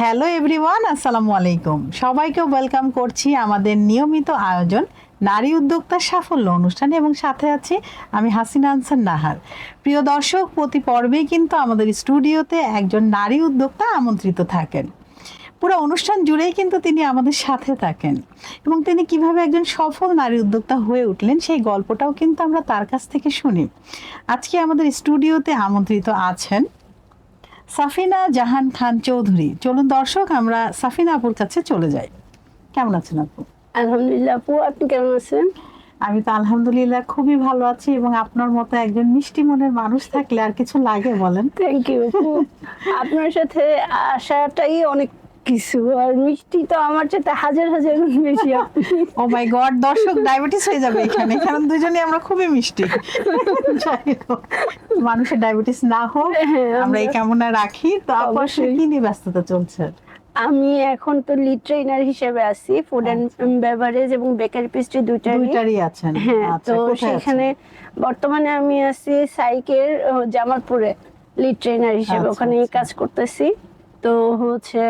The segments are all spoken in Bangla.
হ্যালো এভরিওয়ান আসসালামু আলাইকুম সবাইকে ওয়েলকাম করছি আমাদের নিয়মিত আয়োজন নারী উদ্যোক্তার সাফল্য অনুষ্ঠানে এবং সাথে আছি আমি হাসিনা আনসার নাহার। প্রিয় দর্শক, প্রতি পর্বেই কিন্তু আমাদের স্টুডিওতে একজন নারী উদ্যোক্তা আমন্ত্রিত থাকেন। পুরো অনুষ্ঠান জুড়েই কিন্তু তিনি আমাদের সাথে থাকেন এবং তিনি কীভাবে একজন সফল নারী উদ্যোক্তা হয়ে উঠলেন সেই গল্পটাও কিন্তু আমরা তার কাছ থেকে শুনি। আজকে আমাদের স্টুডিওতে আমন্ত্রিত আছেন সাফিনা জাহান খান চৌধুরী। চলুন দর্শক আমরা সাফিনা আপুর কাছে চলে যাই। কেমন আছেন আপু? আলহামদুলিল্লাহ আপু আপনি কেমন আছেন? আমি তো আলহামদুলিল্লাহ খুবই ভালো আছি এবং আপনার মতো একজন মিষ্টি মনের মানুষ থাকলে আর কিছু লাগে বলেন। থ্যাংক ইউ আপনার সাথে আসাটাই অনেক কিছু আর মিষ্টি তো আমার চাইতে হাজার হাজার গুণ বেশি ও মাই গড দর্শক ডায়াবেটিস হয়ে যাবে এখানে কারণ দুজনে আমরা খুবই মিষ্টি। মানুষের ডায়াবেটিস না হোক হ্যাঁ, আমরা এই কামনা রাখি। তো অবশ্যই। কি নিয়ে ব্যস্ততা চলছে? আমি এখন তো লিড ট্রেনার হিসেবে আছি ফুড অ্যান্ড বেভারেজ এবং বেকারি পেস্ট্রি দুইটারই। দুইটারই আছেন। হ্যাঁ আচ্ছা, তো সেখানে বর্তমানে আমি আছি সাইকের জামালপুরে লিড ট্রেনার হিসেবে আচ্ছা, ওখানে আচ্ছা। কাজ করতেছি। তো হচ্ছে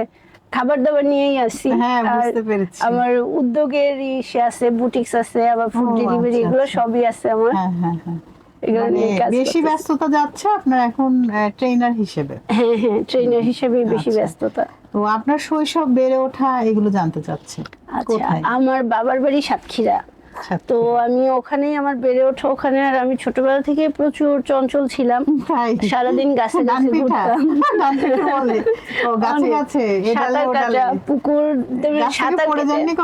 খাবার দাবার নিয়েই আছি হ্যাঁ। আমার উদ্যোগের ইসে আছে বুটিক্স আছে আবার ফুড ডেলিভারি আচ্ছা, এগুলো আচ্ছা। সবই আছে আমার। হ্যাঁ হ্যাঁ মানে বেশি ব্যস্ততা যাচ্ছে আপনার এখন ট্রেনার হিসেবে? হ্যাঁ হ্যাঁ ট্রেনার হিসেবে বেশি আচ্ছা। ব্যস্ততা। তো আপনার শৈশব বেড়ে ওঠা এগুলো জানতে চাচ্ছি। আচ্ছা আমার বাবার বাড়ি সাতক্ষীরা। তো আমি ওখানেই আমার বেড়ে ওঠা ওখানে আর আমি ছোটবেলা থেকে প্রচুর চঞ্চল ছিলাম। সারাদিন গাছে গাছে ঘুরতাম। সাঁতার কাটা পুকুর সাঁতার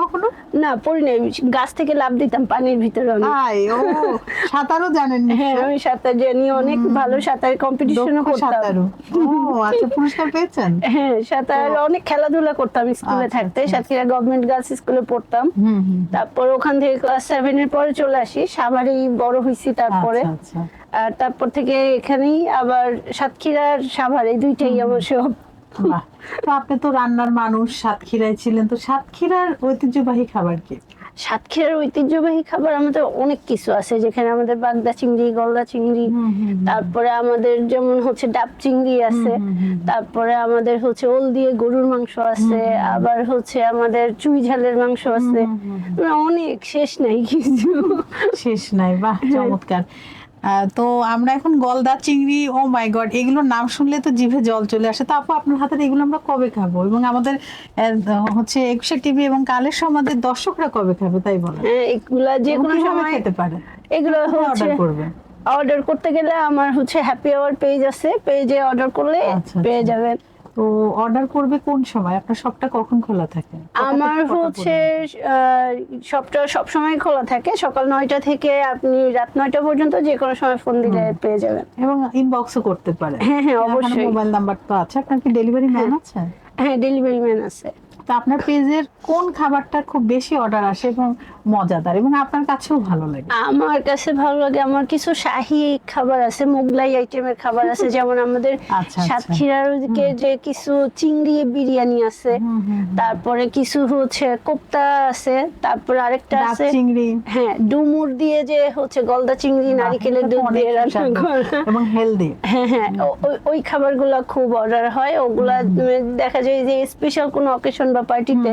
কখনো? না পড়ি নাই। গাছ থেকে লাভ দিতাম পানির ভিতরে অনেক। সাঁতারও জানেন হ্যাঁ আমি সাঁতার জানি। অনেক ভালো সাঁতার কম্পিটিশনও করতাম। ও আচ্ছা পুরস্কার পেয়েছেন? হ্যাঁ সাঁতার অনেক খেলাধুলা করতাম স্কুলে আচ্ছা, থাকতে। আচ্ছা। সাতক্ষীরা গভর্নমেন্ট গার্লস স্কুলে পড়তাম। তারপর ওখান থেকে ক্লাস সেভেন এর পরে চলে আসি। সাভারেই বড় হয়েছি তারপরে। আচ্ছা আচ্ছা। আর তারপর থেকে এখানেই আবার সাতক্ষীরার সাভারে দুইটাই অবশ্য। তো আপনি তো রান্নার মানুষ সাতক্ষীরায় ছিলেন। তো সাতক্ষীরার ঐতিহ্যবাহী খাবার কি? সাতক্ষীরার ঐতিহ্যবাহী খাবার আমাদের অনেক কিছু আছে। যেখানে আমাদের বাগদা চিংড়ি গলদা চিংড়ি। তারপরে আমাদের যেমন হচ্ছে ডাব চিংড়ি আছে। তারপরে আমাদের হচ্ছে ওল দিয়ে গরুর মাংস আছে আবার হচ্ছে আমাদের চুই ঝালের মাংস আছে। অনেক শেষ নাই কিছু। শেষ নাই বাহ চমৎকার। তো আমরা এখন গলদা চিংড়ি ও মাই গড এগুলোর নাম শুনলে তো জিভে জল চলে আসে। তো আপু আপনার হাতের এগুলো আমরা কবে খাব? এবং আমাদের হচ্ছে একুশে টিভি এবং কালের সমাজের দর্শকরা কবে খাবে তাই বলে এগুলা যে কোনো সময় খেতে পারে? এগুলো অর্ডার করবে? অর্ডার করতে গেলে আমার হচ্ছে হ্যাপি আওয়ার পেজ আছে। পেজে অর্ডার করলে আচ্ছা, পেয়ে আচ্ছা। যাবেন। তো অর্ডার করবে কোন সময়? আপনার শপটা কখন খোলা থাকে? আমার হচ্ছে শপটা সব সময় খোলা থাকে। সকাল নয়টা থেকে আপনি রাত নয়টা পর্যন্ত যে কোনো সময় ফোন দিলে পেয়ে যাবেন। এবং ইনবক্সও করতে পারেন হ্যাঁ, হ্যাঁ, অবশ্যই। মোবাইল নাম্বার তো আছে। আপনার কি ডেলিভারি ম্যান আছে? হ্যাঁ ডেলিভারি ম্যান আছে। তো আপনার পেজের কোন খাবারটা খুব বেশি অর্ডার আসে এবং মজাদার এবং আপনার কাছেও ভালো লাগে? আমার কাছে ভালো লাগে আমার কিছু শাহি খাবার আছে মোগলাই আইটেমের খাবার আছে যেমন আমাদের আচ্ছা, আচ্ছা। সাতক্ষীরার ওদিকে যে কিছু চিংড়ি বিরিয়ানি আছে। তারপরে কিছু হচ্ছে কোপ্তা আছে তারপরে আরেকটা আছে চিংড়ি। হ্যাঁ ডুমুর দিয়ে যে হচ্ছে গলদা চিংড়ি নারিকেলের দুধ দিয়ে রান্না করা। এবং হেলদি হ্যাঁ হ্যাঁ ওই খাবারগুলো খুব অর্ডার হয় ওগুলা দেখা যায় যে স্পেশাল কোনো অকেশন বা পার্টিতে।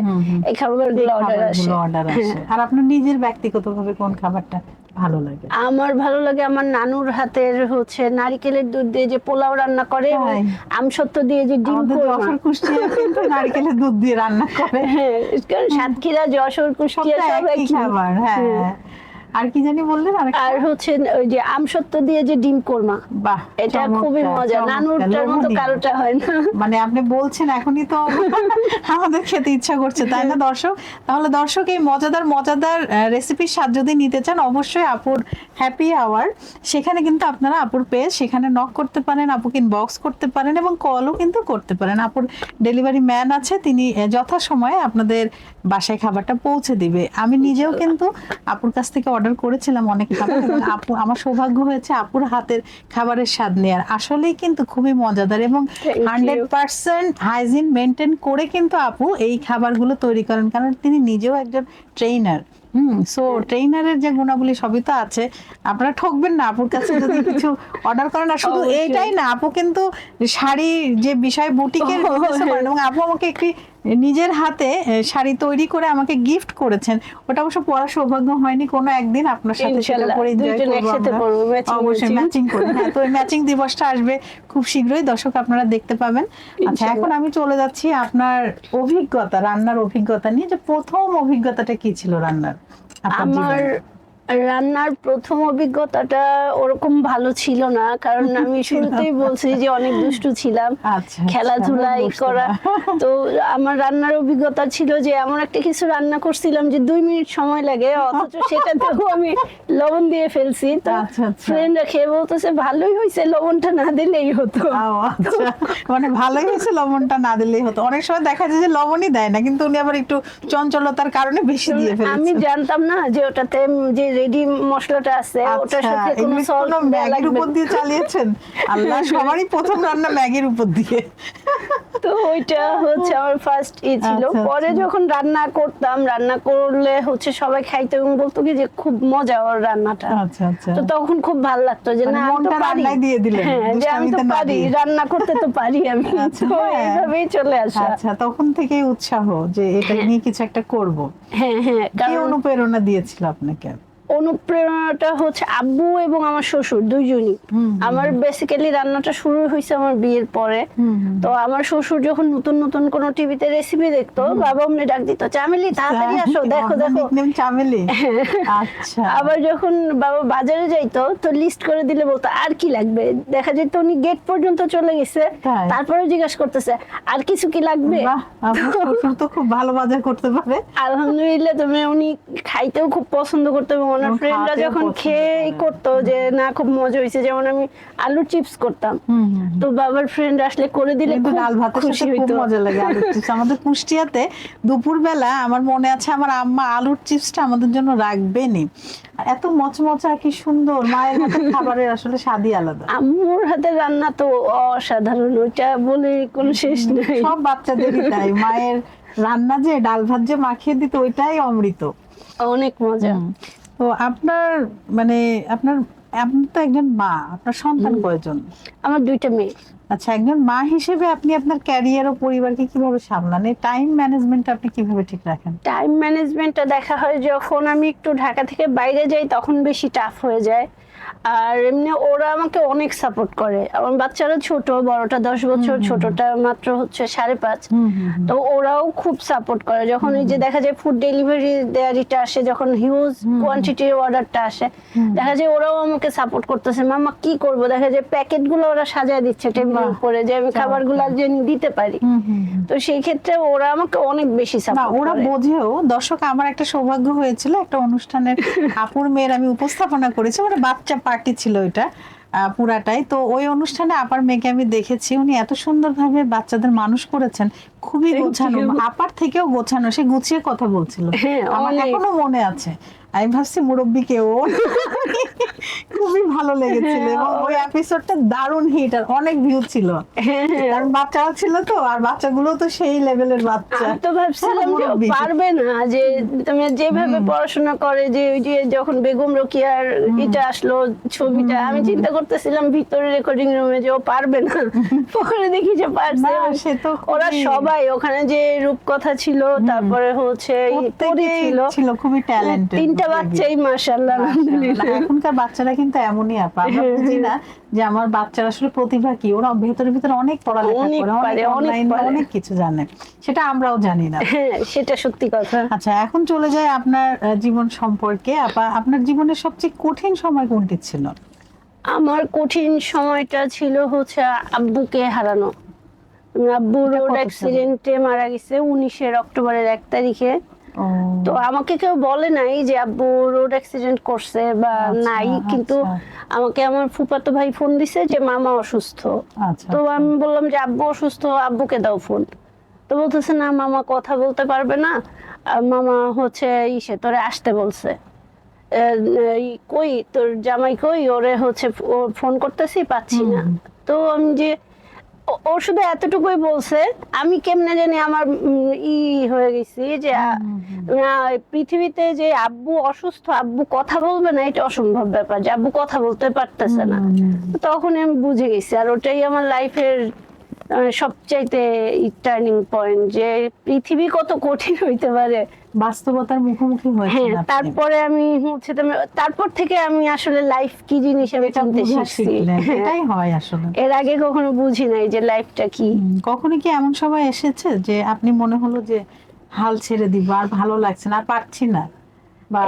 এই খাবারগুলো অর্ডার আসে। অর্ডার আসে। আর আপনার নিজের ব্যক্তিগতভাবে কোন খাবারটা ভালো লাগে? আমার ভালো লাগে আমার নানুর হাতের হচ্ছে নারিকেলের দুধ দিয়ে যে পোলাও রান্না করে আম সত্য দিয়ে যে ডিম। যশোর কুষ্টিয়া কিন্তু নারকেলের দুধ দিয়ে রান্না করে। হ্যাঁ কারণ সাতক্ষীরা যশোর কুষ্টিয়া সব একই। খাবার হ্যাঁ। আর কি জানি বললেন আর হচ্ছে ওই যে আমসত্ত্ব দিয়ে যে ডিম কোরমা। বাহ এটা খুবই মজা নানুরটার মতো। কারোটা হয় না। মানে আপনি বলছেন এখনই তো আমাদের খেতে ইচ্ছা করছে তাই না দর্শক? তাহলে দর্শক এই মজাদার মজাদার রেসিপির স্বাদ যদি নিতে চান অবশ্যই আপুর হ্যাপি আওয়ার সেখানে কিন্তু আপনারা আপুর পেজ সেখানে নক করতে পারেন আপুকে ইনবক্স করতে পারেন এবং কলও কিন্তু করতে পারেন। আপুর ডেলিভারি ম্যান আছে তিনি যথাসময়ে আপনাদের বাসায় খাবারটা পৌঁছে দিবে। আমি নিজেও কিন্তু আপুর কাছ থেকে অর্ডার করেছিলাম অনেক খাবার এবং আপু আমার সৌভাগ্য হয়েছে আপুর হাতের খাবারের স্বাদ নেয়ার। আসলেই কিন্তু খুবই মজাদার এবং হান্ড্রেড পার্সেন্ট হাইজিন মেনটেন করে কিন্তু আপু এই খাবারগুলো তৈরি করেন। কারণ তিনি নিজেও একজন ট্রেনার হুম সো ট্রেনারের যে গুণাবলী সবই তো আছে। আপনারা ঠকবেন না আপুর কাছে যদি কিছু অর্ডার করেন। না শুধু এইটাই না আপু কিন্তু শাড়ি যে বিষয় বুটিকের এবং আপু আমাকে একটি নিজের হাতে শাড়ি তৈরি করে আমাকে গিফট করেছেন। ওটা অবশ্য পড়া সৌভাগ্য হয়নি কোনো একদিন আপনার সাথে সেটা পরে এনজয় অবশ্যই ম্যাচিং করে। তো ম্যাচিং দিবসটা আসবে খুব শীঘ্রই দর্শক আপনারা দেখতে পাবেন। আচ্ছা এখন আমি চলে যাচ্ছি আপনার অভিজ্ঞতা রান্নার অভিজ্ঞতা নিয়ে। যে প্রথম অভিজ্ঞতাটা কি ছিল রান্নার? আমার? রান্নার প্রথম অভিজ্ঞতাটা ওরকম ভালো ছিল না কারণ আমি শুরুতেই বলছি যে অনেক দুষ্টু ছিলাম আচ্ছা খেলাধুলা আচ্ছা, এই করা। তো আমার রান্নার অভিজ্ঞতা ছিল যে এমন একটা কিছু রান্না করছিলাম যে দুই মিনিট সময় লাগে অথচ সেটাতেও আমি লবণ দিয়ে ফেলছি। তো আচ্ছা, আচ্ছা। ফ্রেন্ডরা খেয়ে বলতেছে ভালোই হয়েছে লবণটা না দিলেই হতো। মানে ভালোই হয়েছে লবণটা না দিলেই হতো। অনেক সময় দেখা যায় যে লবণই দেয় না কিন্তু উনি আবার একটু চঞ্চলতার কারণে বেশি দিয়ে আমি জানতাম না যে ওটাতে যে রেডি মশলাটা আছে ওটার আচ্ছা সাথে কোনো সল্ট ম্যাগির উপর দিয়ে চালিয়েছেন? আল্লাহ সবারই প্রথম রান্না ম্যাগির উপর দিয়ে। তো ওইটা হচ্ছে আমার ফার্স্ট ই ছিল। আচ্ছা, পরে আচ্ছা। যখন রান্না করতাম রান্না করলে হচ্ছে সবাই খাইতো এবং বলতো কি যে খুব মজা ওর রান্নাটা। আচ্ছা আচ্ছা। তো তখন খুব ভালো লাগতো যে মানে না আমি তো পারি। রান্নায় দিয়ে দিলেন, হ্যাঁ যে আমি তো পারি রান্না করতে তো পারি আমি। তো হ্যাঁ। এইভাবেই চলে আসা। আচ্ছা তখন থেকেই উৎসাহ যে এটা হ্যাঁ। নিয়ে কিছু একটা করব। হ্যাঁ হ্যাঁ কি অনুপ্রেরণা দিয়েছিল আপনাকে? অনুপ্রেরণাটা হচ্ছে আব্বু এবং আমার শ্বশুর দুইজনই। আমার বেসিক্যালি রান্নাটা শুরু হয়েছে আমার বিয়ের পরে। তো আমার শ্বশুর যখন নতুন নতুন কোন টিভিতে রেসিপি দেখতো বাবা অমনি ডাক দিত চামেলি তাড়াতাড়ি আসো দেখো দেখো। চামেলি। আচ্ছা। আবার যখন বাবা বাজারে যাইতো তো লিস্ট করে দিলে বলতো আর কি লাগবে? দেখা যেত উনি গেট পর্যন্ত চলে গেছে? তারপরে জিজ্ঞাসা করতেছে আর কিছু কি লাগবে? তো খুব ভালো বাজার করতে পারে। আলহামদুলিল্লাহ তুমি উনি খাইতেও খুব পছন্দ করতো এবং ওনার ফ্রেন্ডরা যখন খেয়ে করতো যে না খুব মজা হয়েছে যেমন আমি আলুর চিপস করতাম। তো বাবার ফ্রেন্ড আসলে করে দিলে ডাল ভাতের সাথে খুব মজা লাগে আলুর চিপস আমাদের কুষ্টিয়াতে দুপুরবেলা আমার মনে আছে আমার আম্মা আলুর চিপসটা আমাদের জন্য রাখবেনি এত মচমচা কি সুন্দর। মায়ের হাতের খাবারের আসলে স্বাদই আলাদা। আম্মুর হাতের রান্না তো অসাধারণ ওইটা বলে কোনো শেষ নেই। সব বাচ্চাদেরই তাই। মায়ের রান্না যে ডাল ভাত যে মাখিয়ে দিত ওইটাই অমৃত। অনেক মজা। তো আপনার মানে আপনার আপনি তো একজন মা আপনার সন্তান কয়জন? আমার দুইটা মেয়ে। আচ্ছা একজন মা হিসেবে আপনি আপনার ক্যারিয়ার ও পরিবারকে কীভাবে সামলান? এই টাইম ম্যানেজমেন্ট আপনি কীভাবে ঠিক রাখেন? টাইম ম্যানেজমেন্টটা দেখা হয় যখন আমি একটু ঢাকা থেকে বাইরে যাই তখন বেশি টাফ হয়ে যায়। আর এমনি ওরা আমাকে অনেক সাপোর্ট করে। আমার বাচ্চারা ছোট বড়টা দশ বছর ছোটটা মাত্র হচ্ছে সাড়ে পাঁচ। তো ওরাও খুব সাপোর্ট করে। যখন এই যে দেখা যায় ফুড ডেলিভারি দেয়ারিটা আসে যখন হিউজ কোয়ান্টিটির অর্ডারটা আসে দেখা যায় ওরাও আমাকে সাপোর্ট করতেছে মামা কি করব? দেখা যায় প্যাকেটগুলো ওরা সাজায় দিচ্ছে টেবিলের বাহ, উপরে যে আমি খাবারগুলো যে দিতে পারি। তো সেই ক্ষেত্রে ওরা আমাকে অনেক বেশি সাপোর্ট ওরা বোঝেও দর্শক আমার একটা সৌভাগ্য হয়েছিল একটা অনুষ্ঠানের আপুর মেয়ের আমি উপস্থাপনা করেছি মানে বাচ্চা পার্টি ছিল ওইটা আহ, পুরাটাই। তো ওই অনুষ্ঠানে আপার মেয়েকে আমি দেখেছি উনি এত সুন্দরভাবে বাচ্চাদের মানুষ করেছেন খুবই গোছানো আপার থেকেও গোছানো সে গুছিয়ে কথা বলছিল। হ্যাঁ, আমার এখনও মনে আছে। আমি ভাবছি মুরব্বী কেউ খুবই ভালো লেগেছিল হ্যাঁ, এবং ওই এপিসোডটা দারুণ হিট আর অনেক ভিউ ছিল। হ্যাঁ, হ্যাঁ। কারণ বাচ্চারা ছিল তো আর বাচ্চাগুলো তো সেই লেভেলের বাচ্চা। তো ভাবছিলাম যে পারবে না যে তুমি যেভাবে পড়াশোনা করে যে ওই যে যখন বেগম রোকিয়ার এটা আসলো ছবিটা আমি চিন্তা করতেছিলাম ভিতরে রেকর্ডিং রুমে যে ও পারবে না। পরে দেখি যে পারছে। না, সে তো ওরা সবাই ওখানে যে রূপকথা ছিল তারপরে হচ্ছে ছিল খুবই ট্যালেন্টেড তিনটা বাচ্চাই মাশাআল্লাহ আলহামদুলিল্লাহ। এখনকার বাচ্চারা কিন্তু এমনই আপা। আমরা বুঝি না যে আমার বাচ্চারা আসলে প্রতিভা কি? ওরা ভেতরে ভিতরে অনেক পড়ালেখা করে অনেক অনেক অনলাইন অনেক কিছু জানে। সেটা আমরাও জানি না। হ্যাঁ সেটা সত্যি কথা। আচ্ছা এখন চলে যায় আপনার জীবন সম্পর্কে। আপা আপনার জীবনের সবচেয়ে কঠিন সময় কোনটি ছিল? আমার কঠিন সময়টা ছিল হচ্ছে আব্বুকে হারানো। আব্বু রোড অ্যাক্সিডেন্টে মারা গেছে উনিশের অক্টোবরের এক তারিখে। তো আমাকে কেউ বলে নাই যে আব্বু রোড অ্যাক্সিডেন্ট করছে বা আচ্ছা, নাই কিন্তু আচ্ছা। আমাকে আমার ফুফাতো ভাই ফোন দিছে যে মামা অসুস্থ। আচ্ছা তো আমি বললাম যে আব্বু অসুস্থ আব্বুকে দাও ফোন তো বলতেছে না মামা কথা বলতে পারবে না। মামা হচ্ছে ইসে তোরে আসতে বলছে। কই তোর জামাই কই? ওরে হচ্ছে ফোন করতেছি পাচ্ছি না। তো আমি যে ও- শুধু এতটুকুই বলছে আমি কেমনে জানি আমার ই হয়ে গেছি যে পৃথিবীতে যে আব্বু অসুস্থ আব্বু কথা বলবে না এটা অসম্ভব ব্যাপার যে আব্বু কথা বলতে পারতেছে না। তখন আমি বুঝে গেছি আর ওটাই আমার লাইফের সবচাইতে টার্নিং পয়েন্ট যে পৃথিবী কত কঠিন হইতে পারে। বাস্তবতার মুখোমুখি হয়েছে হ্যাঁ তারপরে আমি হচ্ছে তারপর থেকে আমি আসলে লাইফ কি জিনিস আমি বুঝা শিখছি। হ্যাঁ। এটাই হয় আসলে। এর আগে কখনো বুঝি নাই যে লাইফটা কি। কখনো কি এমন সময় এসেছে যে আপনি মনে হলো যে হাল ছেড়ে দিব আর ভালো লাগছে না আর পারছি না?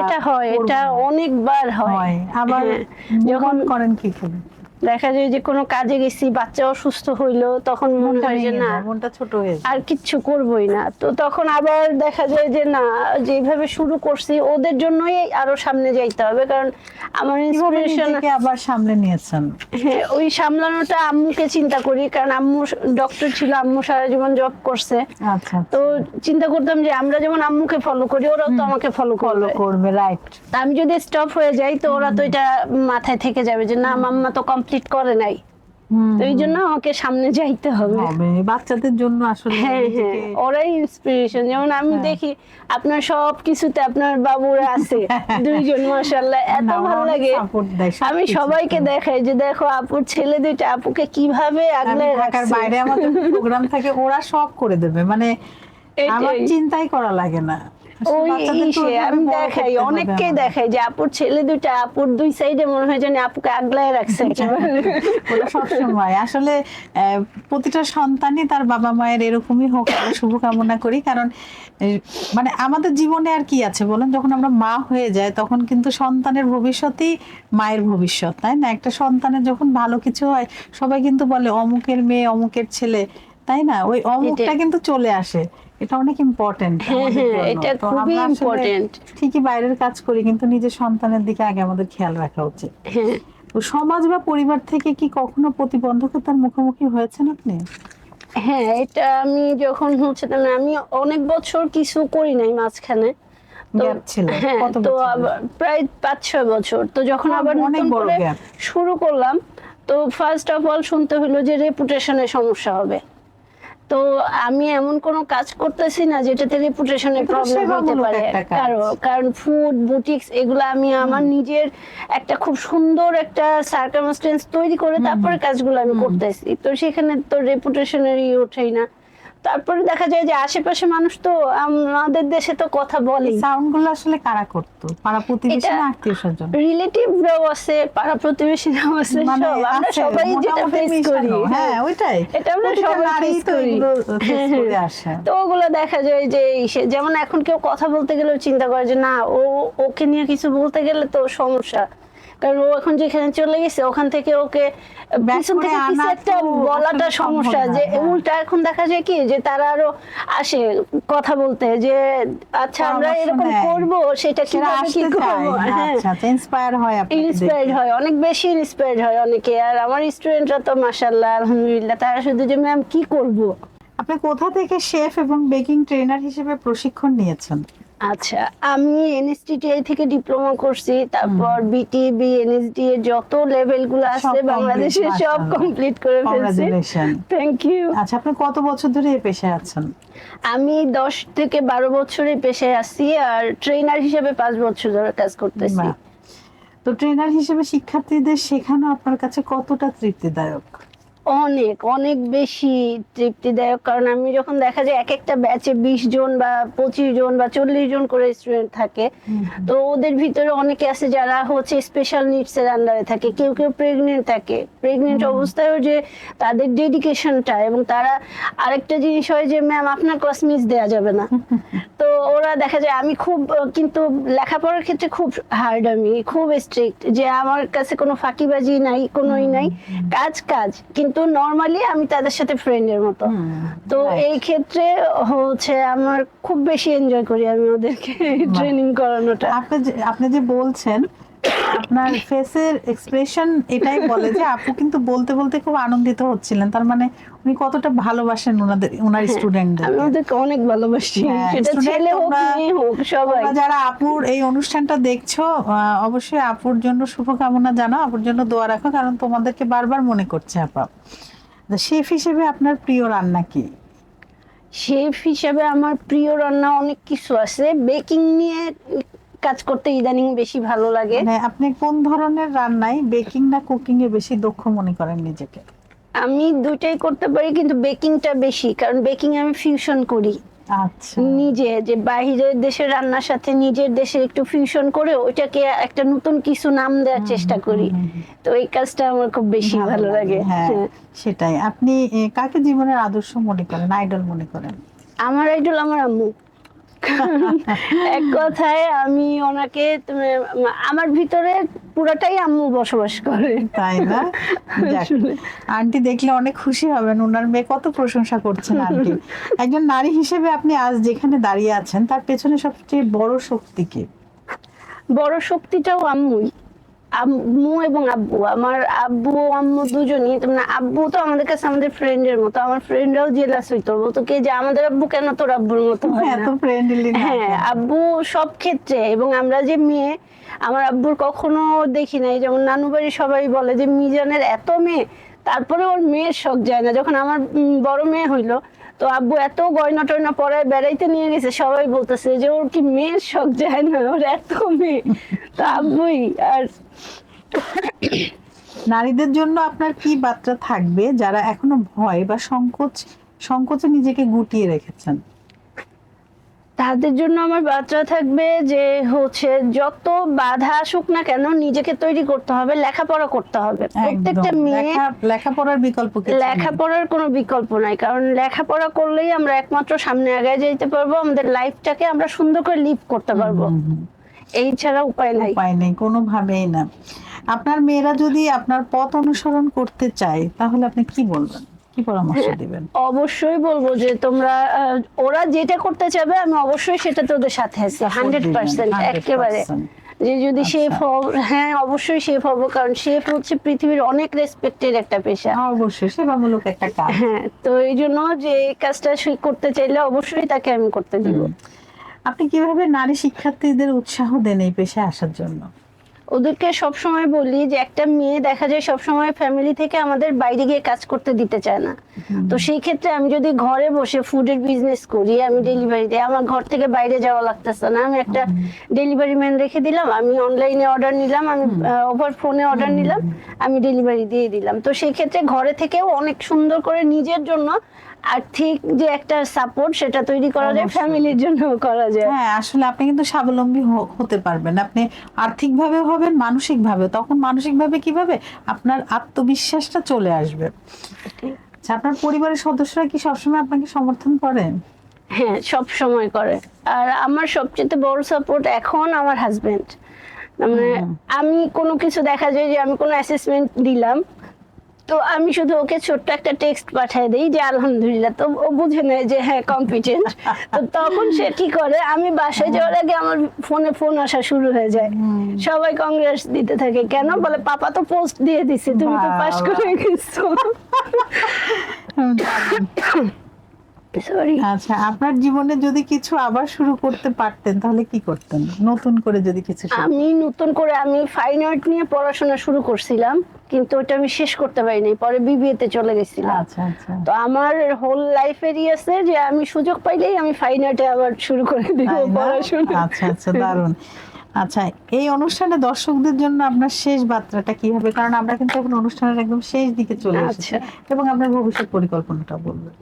এটা হয় এটা অনেকবার হয়। আবার হ্যাঁ, যখন করেন কি করে? দেখা যায় যে কোনো কাজে গেছি বাচ্চা অসুস্থ হইল তখন মনে হয় যে না মনটা ছোট হয়ে আর কিচ্ছু করবই না। তো তখন আবার দেখা যায় যে না যেভাবে শুরু করছি ওদের জন্যই আরও সামনে যাইতে হবে কারণ আমার ইন্সপিরেশন আবার সামলে নিয়েছেন? হ্যাঁ ওই সামলানোটা আম্মুকে চিন্তা করি কারণ আম্মু ডক্টর ছিল আম্মু সারা জীবন জব করছে। আচ্ছা তো চিন্তা করতাম যে আমরা যেমন আম্মুকে ফলো করি ওরাও তো আমাকে ফলো ফলো করবে রাইট তা আমি যদি স্টপ হয়ে যাই তো ওরা তো এটা মাথায় থেকে যাবে যে না মাম্মা তো কমপ্লিট করে নাই। এই জন্য আমাকে সামনে যাইতে হবে। বাচ্চাদের জন্য আসলে হ্যাঁ হ্যাঁ ওরাই ইন্সপিরেশন যেমন আমি হ্যাঁ। দেখি আপনার সব কিছুতে আপনার বাবুরা আছে দুইজন মাশাআল্লাহ এত ভালো লাগে। আমি সবাইকে দেখাই যে দেখো আপুর ছেলে দুইটা আপুকে কীভাবে আগলে ঢাকার বাইরে আমাদের প্রোগ্রাম থাকে ওরা সব করে দেবে। মানে আমার চিন্তাই করা লাগে না। ওই আমি দেখাই অনেককে দেখাই যে আপুর ছেলে দুইটা আপুর দুই সাইডে মনে হয় আপুকে আগলায় রাখছে সবসময়। আসলে আহ, প্রতিটা সন্তানই তার বাবা মায়ের এরকমই হোক আমরা শুভকামনা করি। কারণ মানে আমাদের জীবনে আর কি আছে বলেন? যখন আমরা মা হয়ে যায় তখন কিন্তু সন্তানের ভবিষ্যতই মায়ের ভবিষ্যৎ তাই না? একটা সন্তানের যখন ভালো কিছু হয় সবাই কিন্তু বলে অমুকের মেয়ে অমুকের ছেলে। তাই না? ওই অমুকটা কিন্তু চলে আসে। এটা অনেক ইম্পর্টেন্ট হ্যাঁ, হ্যাঁ, এটা খুবই important। ঠিকই বাইরের কাজ করি কিন্তু নিজের সন্তানের দিকে আগে আমাদের খেয়াল রাখা উচিত। হ্যাঁ। সমাজ বা পরিবার থেকে কি কখনো প্রতিবন্ধকতার মুখোমুখি হয়েছেন আপনি? হ্যাঁ এটা আমি যখন হচ্ছে আমি অনেক বছর কিছু করি নাই মাঝখানে। তো প্রায় পাঁচ ছয় বছর? তো যখন আবার অনেক নতুন বড় করে শুরু করলাম তো ফার্স্ট অফ অল শুনতে হলো যে রেপুটেশনের সমস্যা হবে। তো আমি এমন কোনো কাজ করতেছি না যেটাতে তো প্রবলেম হতে পারে। কারণ কারণ ফুড বুটিক্স এগুলো আমি আমার নিজের একটা খুব সুন্দর একটা সার্কামস্টেন্স তৈরি করে তারপরে কাজগুলো আমি করতেছি। তো সেখানে তো রেপুটেশনের ই ওঠেই না। তারপরে দেখা যায় যে আশেপাশে মানুষ তো আমাদের দেশে তো কথা বলে। এই সাউন্ডগুলো আসলে কারা করতো? পাড়া প্রতিবেশী না আত্মীয় স্বজন? রিলেটিভরাও আছে পাড়া প্রতিবেশীরাও আছে মানে আমরা সবাই যেটা ফেস করি। হ্যাঁ ওইটাই। এটা আমরা সবাই তো করি। তো ওগুলো দেখা যায় যে যেমন এখন কেউ কথা বলতে গেলেও চিন্তা করে যে না ও ওকে নিয়ে কিছু বলতে গেলে তো সমস্যা। কারণ ও এখন যেখানে চলে গেছে ওখান থেকে ওকে পিছন থেকে কিছু একটা বলাটা সমস্যা। যে হ্যাঁ। উল্টা এখন দেখা যায় কি যে তারা আরও আসে কথা বলতে যে আচ্ছা আমরা এরকম। করব সেটা কীভাবে কি আসতে হ্যাঁ। আচ্ছা ইন্সপায়ার হয় ইন্সপায়ার্ড হয় অনেক বেশি ইন্সপায়ার্ড হয় অনেকে। আর আমার স্টুডেন্টরা তো মাশাল্লাহ আলহামদুলিল্লাহ তারা শুধু যে ম্যাম কি করব? আপনি কোথা থেকে শেফ এবং বেকিং ট্রেনার হিসেবে প্রশিক্ষণ নিয়েছেন? আচ্ছা আমি এনএসটিটিআই থেকে ডিপ্লোমা করছি তারপর বিটিবি এনএসডি এর যত লেভেলগুলো আছে বাংলাদেশে সব কমপ্লিট করে ফেলছি। থ্যাংক ইউ আচ্ছা আপনি কত বছর ধরে এই পেশায় আছেন? আমি দশ থেকে বারো এই পেশায় আছি আর ট্রেনার হিসেবে পাঁচ বছর ধরে কাজ করতেছি। তো ট্রেনার হিসেবে শিক্ষার্থীদের শেখানো আপনার কাছে কতটা তৃপ্তিদায়ক? অনেক অনেক বেশি তৃপ্তিদায়ক। কারণ আমি যখন দেখা যায় এক একটা ব্যাচে বিশ জন বা পঁচিশ জন বা চল্লিশ জন করে স্টুডেন্ট থাকে তো ওদের ভিতরে অনেকে আছে যারা হচ্ছে স্পেশাল নিডস এর আন্ডারে থাকে কেউ কেউ প্রেগনেন্ট থাকে। প্রেগনেন্ট অবস্থায়ও যে তাদের ডেডিকেশনটা এবং তারা আরেকটা জিনিস হয় যে ম্যাম আপনার ক্লাস মিস দেওয়া যাবে না। তো ওরা দেখা যায় আমি খুব কিন্তু লেখাপড়ার ক্ষেত্রে খুব হার্ড আমি খুব স্ট্রিক্ট যে আমার কাছে কোনো ফাঁকিবাজি নাই কোনোই নাই। কাজ কাজ। কিন্তু নর্মালি আমি তাদের সাথে ফ্রেন্ডের মতো। তো এই ক্ষেত্রে হচ্ছে আমার খুব বেশি এনজয় করি আমি ওদেরকে ট্রেনিং করানোটা। আপনি আপনি যে বলছেন আপনার ফেসের এক্সপ্রেশন এটাই বলে যে আপু কিন্তু বলতে বলতে খুব আনন্দিত হচ্ছিলেন। তার মানে উনি কতটা ভালোবাসেন ওনাদের ওনার স্টুডেন্টদের আমি ওদেরকে অনেক ভালোবাসি। হ্যাঁ, সেটা ছেলে হোক মেয়ে হোক সবাই। যারা আপুর এই অনুষ্ঠানটা দেখছ অবশ্যই আপুর জন্য শুভকামনা জানাও আপুর জন্য দোয়া রাখো কারণ তোমাদেরকে বারবার মনে করছে আপা। শেফ হিসেবে আপনার প্রিয় রান্না কি? শেফ হিসেবে আমার প্রিয় রান্না অনেক কিছু আছে। বেকিং নিয়ে কাজ করতে ইদানিং বেশি ভালো লাগে। মানে আপনি কোন ধরনের রান্নায় বেকিং না কুকিং এ বেশি দক্ষ মনে করেন নিজেকে? আমি দুইটাই করতে পারি কিন্তু বেকিংটা বেশি কারণ বেকিং আমি ফিউশন করি। আচ্ছা। নিজে যে বাইরের দেশের রান্নার সাথে নিজের দেশের একটু ফিউশন করে ওইটাকে একটা নতুন কিছু নাম দেওয়ার চেষ্টা করি। তো এই কাজটা আমার খুব বেশি ভালো লাগে হ্যাঁ হ্যাঁ। সেটাই। আপনি কাকে জীবনের আদর্শ মনে করেন আইডল মনে করেন? আমার আইডল আমার আম্মু। এক কথায় আমি ওনাকে আমার ভিতরে পুরাটাই আম্মু বসবাস করে। তাই না? আসলে। আন্টি দেখলে অনেক খুশি হবেন ওনার মেয়ে কত প্রশংসা করছেন আন্টি। একজন নারী হিসেবে আপনি আজ যেখানে দাঁড়িয়ে আছেন তার পেছনে সবচেয়ে বড় শক্তি কি? বড় শক্তিটাও আম্মুই। আম্মু এবং আব্বু। আমার আব্বু আম্মু দুজনই। মানে আব্বু তো আমাদের কাছে আমাদের ফ্রেন্ডের মতো। আমার ফ্রেন্ডরাও জেলাস হইতো বলতো কে যে আমাদের আব্বু কেন তোর আব্বুর মতো হয় হ্যাঁ আব্বু সব ক্ষেত্রে। এবং আমরা যে মেয়ে আমার আব্বুর কখনো দেখি নাই। যেমন নানু বাড়ি সবাই বলে যে মিজানের এত মেয়ে তারপরে ওর মেয়ের শখ যায় না। যখন আমার বড় মেয়ে হইল তো আব্বু এত গয়না টয়না পরায় বেড়াইতে নিয়ে গেছে। সবাই বলতেছে যে ওর কি মেয়ের শখ যায় না? ওর এত মেয়ে। তো আব্বুই আর নারীদের জন্য আপনার কি বার্তা থাকবে যারা এখনও ভয় বা সংকোচ সংকোচে নিজেকে গুটিয়ে রেখেছেন? তাদের জন্য আমার বার্তা থাকবে যে হচ্ছে যত বাধা আসুক না কেন নিজেকে তৈরি করতে হবে লেখাপড়া করতে হবে। প্রত্যেকটা মেয়ে লেখাপড়ার বিকল্প লেখাপড়ার কোনো বিকল্প নাই কারণ লেখাপড়া করলেই আমরা একমাত্র সামনে আগায় যেতে পারব আমাদের লাইফটাকে আমরা সুন্দর করে লিভ করতে পারব। এই ছাড়া উপায় নাই। উপায় নেই কোনোভাবেই না। আপনার মেয়েরা যদি আপনার পথ অনুসরণ করতে চায় তাহলে আপনি কি বলবেন? কি পরামর্শ হ্যাঁ। দিবেন? অবশ্যই বলব যে তোমরা ওরা যেটা করতে চাবে আমি অবশ্যই সেটা তোদের সাথে আছি হান্ড্রেড পার্সেন্ট একেবারে। যে যদি আচ্ছা। শেফ হব হ্যাঁ অবশ্যই শেফ হব কারণ শেফ হচ্ছে পৃথিবীর অনেক রেসপেক্টেড একটা পেশা। অবশ্যই সেবামূলক একটা কাজ। হ্যাঁ তো এই জন্য যে এই কাজটা সে করতে চাইলে অবশ্যই তাকে আমি করতে দিব। আপনি কীভাবে নারী শিক্ষার্থীদের উৎসাহ দেন এই পেশায় আসার জন্য? ওদেরকে সবসময় বলি যে একটা মেয়ে দেখা যায় সবসময় ফ্যামিলি থেকে আমাদের বাইরে গিয়ে কাজ করতে দিতে চায় না। তো সেই ক্ষেত্রে আমি যদি ঘরে বসে ফুডের বিজনেস করি আমি ডেলিভারি দিই আমার ঘর থেকে বাইরে যাওয়া লাগতেছে না। আমি একটা ডেলিভারি ম্যান রেখে দিলাম আমি অনলাইনে অর্ডার নিলাম আমি ওভার ফোনে অর্ডার নিলাম আমি ডেলিভারি দিয়ে দিলাম। তো সেই ক্ষেত্রে ঘরে থেকেও অনেক সুন্দর করে নিজের জন্য আর্থিক যে একটা সাপোর্ট সেটা তৈরি করা যায় ফ্যামিলির জন্য করা যায়। হ্যাঁ আসলে আপনি কিন্তু স্বাবলম্বী হতে পারবেন। আপনি আর্থিকভাবে হবেন মানসিকভাবে তখন মানসিকভাবে কীভাবে? আপনার আত্মবিশ্বাসটা চলে আসবে। আচ্ছা আপনার পরিবারের সদস্যরা কি সবসময় আপনাকে সমর্থন করেন হ্যাঁ সব সময় করে। আর আমার সবচেয়ে বড় সাপোর্ট এখন আমার হাজবেন্ড মানে আমি কোনো কিছু দেখা যায় যে আমি কোনো অ্যাসেসমেন্ট দিলাম। তো আমি শুধু ওকে ছোট্ট একটা টেক্সট পাঠিয়ে দিই যে আলহামদুলিল্লাহ তো ও বুঝে নেয় যে হ্যাঁ কম্পিটেন্ট তো তখন সে কি করে আমি বাসায় যাওয়ার আগে আমার ফোনে ফোন আসা শুরু হয়ে যায়। সবাই কংগ্রেস দিতে থাকে। কেন? বলে পাপা তো পোস্ট দিয়ে দিছে তুমি তো পাস করে গেছো। সরি আচ্ছা আপনার জীবনে যদি কিছু আবার শুরু করতে পারতেন তাহলে কি করতেন? নতুন করে যদি কিছু আমি নতুন করে আমি ফাইন আর্ট নিয়ে পড়াশোনা শুরু করছিলাম। কিন্তু ওটা আমি শেষ করতে পারিনি পরে বিবিএতে চলে গেছিলাম। আচ্ছা আচ্ছা। তো আমার হোল লাইফেরই আছে যে আমি সুযোগ পাইলেই আমি ফাইন আর্টে আবার শুরু করে দিব পড়াশোনা। আচ্ছা আচ্ছা দারুণ। আচ্ছা এই অনুষ্ঠানে দর্শকদের জন্য আপনার শেষ বার্তাটা কি হবে কারণ আমরা কিন্তু এখন অনুষ্ঠানের একদম শেষ দিকে চলে এসেছি আচ্ছা। এবং আপনার ভবিষ্যৎ পরিকল্পনাটা বলবেন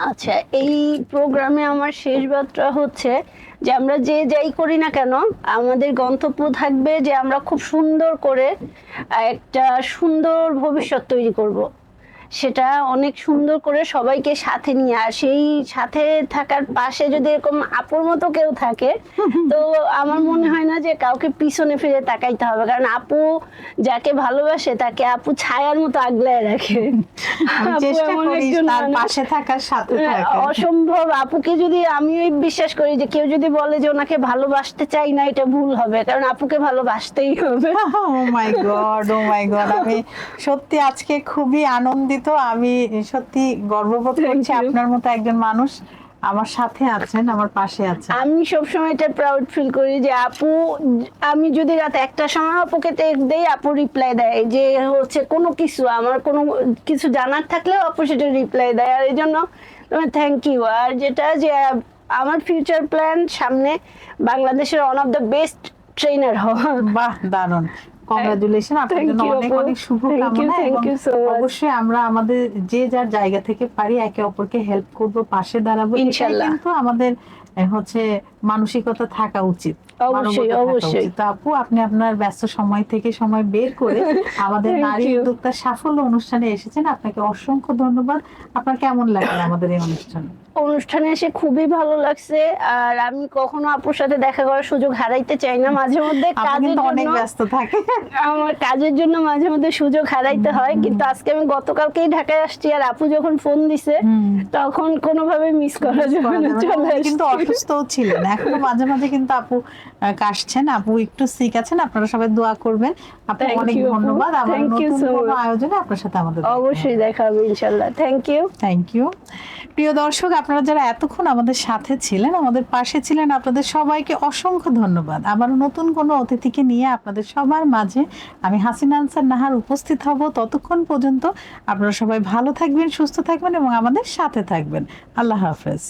আচ্ছা এই প্রোগ্রামে আমার শেষ বার্তা হচ্ছে যে আমরা যে যাই করি না কেন আমাদের গন্তব্য থাকবে যে আমরা খুব সুন্দর করে একটা সুন্দর ভবিষ্যৎ তৈরি করব। সেটা অনেক সুন্দর করে সবাইকে সাথে নিয়ে আর সেই সাথে থাকার পাশে যদি এরকম আপুর মতো কেউ থাকে তো আমার মনে হয় না যে কাউকে পিছনে ফিরে তাকাইতে হবে। কারণ আপু যাকে ভালোবাসে তাকে আপু ছায়ার মতো আগলায় রাখে। পাশে থাকার সাথে হ্যাঁ, অসম্ভব। আপুকে যদি আমি বিশ্বাস করি যে কেউ যদি বলে যে ওনাকে ভালোবাসতে চাই না এটা ভুল হবে। কারণ আপুকে ভালোবাসতেই হবে। ও মাই গড ও মাই গড আমি সত্যি আজকে খুবই আনন্দিত আমি সত্যি গর্ববোধ করছি আপনার মতো একজন মানুষ আমার সাথে আছেন আমার পাশে আছেন। আমি সবসময় এটা প্রাউড ফিল করি যে আপু আমি যদি রাত একটা সময় আপুকে টেক্সট দেই আপু রিপ্লাই দেয়। যে হচ্ছে কোনো কিছু আমার কোনো কিছু জানার থাকলেও আপু সেটা রিপ্লাই দেয়। আর এই জন্য থ্যাংক ইউ আর যেটা যে আমার ফিউচার প্ল্যান সামনে বাংলাদেশের one of the best trainer হওয়া। বাহ দারুণ। কংগ্রাচুলেশন আপনার জন্য অনেক অনেক শুভকামনা. অবশ্যই আমরা আমাদের যে যার জায়গা থেকে পারি একে অপরকে হেল্প করব পাশে দাঁড়াবো ইনশাল্লাহ। কিন্তু আমাদের হচ্ছে মানসিকতা থাকা উচিত। অবশ্যই, অবশ্যই। তো আপু আপনি আপনার ব্যস্ত সময় থেকে সময় বের করে আমাদের নারী সাফল্য অনুষ্ঠানে এসেছেন। আপনাকে অসংখ্য ধন্যবাদ। আপনার কেমন লাগল আমাদের এই অনুষ্ঠানে? অনুষ্ঠানে এসে খুবই ভালো লাগছে। আর আমি কখনো আপুর সাথে দেখা করার সুযোগ হারাইতে চাই না। মাঝে মধ্যে কাজের অনেক ব্যস্ত থাকে আমার কাজের জন্য মাঝে মধ্যে সুযোগ হারাইতে হয়। কিন্তু আজকে আমি গতকালকেই ঢাকায় আসছি আর আপু যখন ফোন দিছে। তখন কোনোভাবে মিস করা যাবে না কিন্তু আসছি। অসুস্থও ছিলেন। এখনও মাঝে মাঝে কিন্তু আপু কাশছেন। আপু একটু সিক আছেন আপনারা সবাই দোয়া করবেন। আপনাকে অনেক ধন্যবাদ। আমার নতুন কোনো আয়োজনে আপনার সাথে আমাদের অবশ্যই দেখা হবে ইনশাল্লাহ থ্যাংক ইউ থ্যাংক ইউ প্রিয় দর্শক আপনারা যারা এতক্ষণ আমাদের সাথে ছিলেন আমাদের পাশে ছিলেন আপনাদের সবাইকে অসংখ্য ধন্যবাদ। আবার নতুন কোনো অতিথিকে নিয়ে আপনাদের সবার মাঝে আমি হাসিনা আনসার নাহার উপস্থিত হব। ততক্ষণ পর্যন্ত আপনারা সবাই ভালো থাকবেন সুস্থ থাকবেন এবং আমাদের সাথে থাকবেন। আল্লাহ হাফেজ।